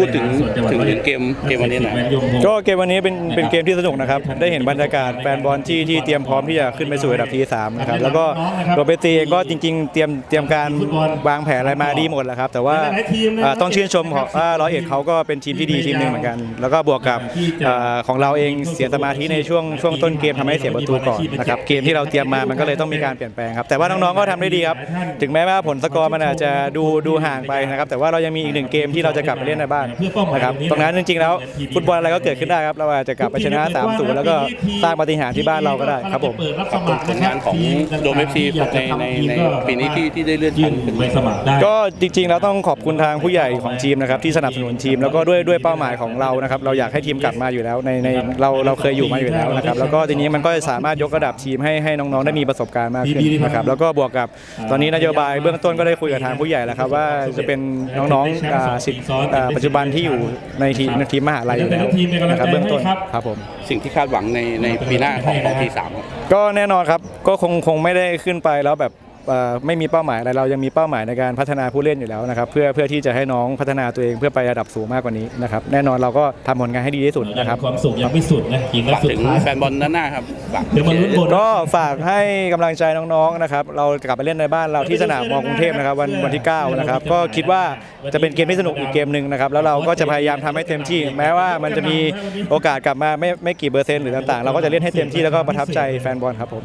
พูดถึงถึงถึงเกมเกมวันนี้หน่อยก็เกมวันนี้เป็นเป็นเกมที่สนุกนะครับ ได้เห็นบรรยากาศแฟนบอลที่ที่เตรียมพร้อมที่จะขึ้นไปสู่ระดับทีสามนะครับแล้วก็โรเบตีเองก็จริง ๆ เตรียมเตรียมการวางแผนอะไรมาดีหมดแล้วครับ แต่ว่าอ่าต้องชื่นชมของว่าร้อยเอ็ดเขาก็เป็นทีมที่ดีทีมหนึ่งเหมือนกัน แล้วก็บวกกับอ่าของเราเองเสียสมาธิในช่วงช่วงต้นเกมทำให้เสียประตูก่อนนะครับเกมที่เราเตรียมมามันก็เลยต้องมีการเปลี่ยนแปลงครับแต่ว่าน้องๆก็ทำได้ดีครับถึงแม้ว่าผลสกอร์มันอาจจะดูดูห่างไปนะครับแต่ว่าเรายังมีอีกหนึ่งเกมที่เราจะกลับไปเล่นในบ้านนะครับตรงนั้นจริงๆแล้วฟุตบอลอะไรก็เกิดขึ้นได้ครับเราอาจจะกลับไปชนะ3 0แล้วก็สร้างปาฏิหาริย์ที่บ้านเราก็ได้ครับผมผลงานของโดมเอฟซีในในในปีนี้ที่ที่ได้เลื่อนชั้นขึ้นไปสมัครได้ก็จริง ๆ แล้วต้องขอบคุณทางผู้ใหญ่ของทีมนะครับที่สนับสนุนทีมแล้วก็ด้วยด้วยเป้าหมายของเรานะครับเราอยากให้ทีมกลับมาอยู่แล้วในในเราเราเคยอยู่มาอยู่แล้วนะครับแล้วก็ทีนี้มันก็สามารถยกระดับทีมให้ให้น้องๆได้มีประสบการณ์มากขึ้นนะครับแล้วก็บวกกับตอนนี้นโยบายเบื้องต้นก็ได้คุยกับทางผู้ใหญ่แล้วครับว่าจะเป็นน้องๆอ่าสิทธิ์อ่าปัจจุบันที่อยู่ในทีมในทีมมหาลัยอยู่แล้วนะครับเบื้องต้นครับผม สิ่งที่คาดหวังในในปีหน้าของของทีสามก็แน่นอนครับก็คงคงไม่ได้ขึ้นไปแล้วแบบเอ่อ ไม่มีเป้าหมายอะไรเรายังมีเป้าหมายในการพัฒนาผู้เล่นอยู่แล้วนะครับเพื่อเพื่อที่จะให้น้องพัฒนาตัวเองเพื่อไประดับสูงมากกว่านี้นะครับแน่นอนเราก็ทำผลงานให้ดีที่สุดนะครับความสุขยังไม่สุดนะอีกนัดฝากสุดถึงท้ายแฟนบอลด้านหน้าครับฝากเดี๋ยวมาลุ้นบนก็ฝากให้กำลังใจน้องๆนะครับเรากลับไปเล่นในบ้านเราที่สนามมอกรุงเทพนะครับวันวันที่9นะครับก็คิดว่าจะเป็นเกมที่สนุกอีกเกมหนึ่งนะครับแล้วเราก็จะพยายามทำให้เต็มที่ แม้ว่ามันจะมีโอกาสกลับมาไม่ไม่กี่เปอร์เซ็นต์หรือต่างๆ เราก็จะเล่นให้เต็มที่แล้วก็ประทับใจแฟนบอลครับผม